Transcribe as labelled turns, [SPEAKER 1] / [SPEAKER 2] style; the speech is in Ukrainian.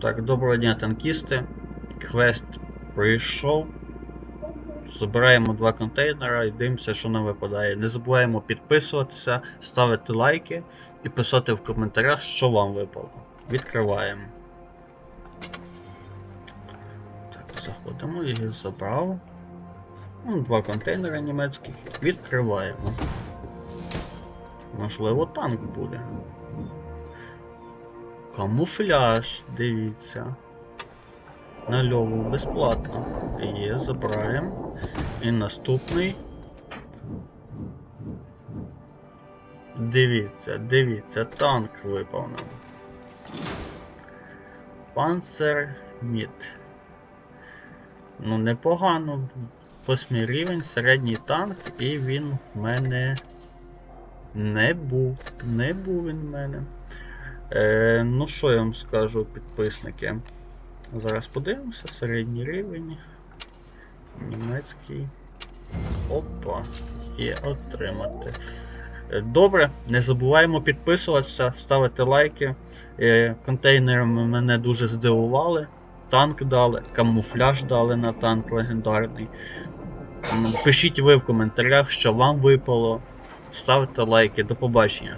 [SPEAKER 1] Так, доброго дня, танкісти. Квест пройшов. Забираємо два контейнера і дивимося, що нам випадає. Не забуваємо підписуватися, ставити лайки і писати в коментарях, що вам випало. Відкриваємо. Так, заходимо, їх забрав. Ну, два контейнери німецьких. Відкриваємо. Можливо, танк буде. Камуфляж, дивіться. На льову безплатно. Є, забираємо. І наступний. Дивіться, дивіться, танк випав. Панцер Мід. Ну, непогано. Восьмий рівень, середній танк, і він в мене не був. Не був він в мене. Е, ну що я вам скажу, підписники? Зараз подивимося, середній рівень. Німецький. Опа. І отримати. Е, Добре, не забуваємо підписуватися, ставити лайки. Е, контейнерами мене дуже здивували. Танк дали, камуфляж дали на танк легендарний. Пишіть ви в коментарях, що вам випало. Ставте лайки. До побачення.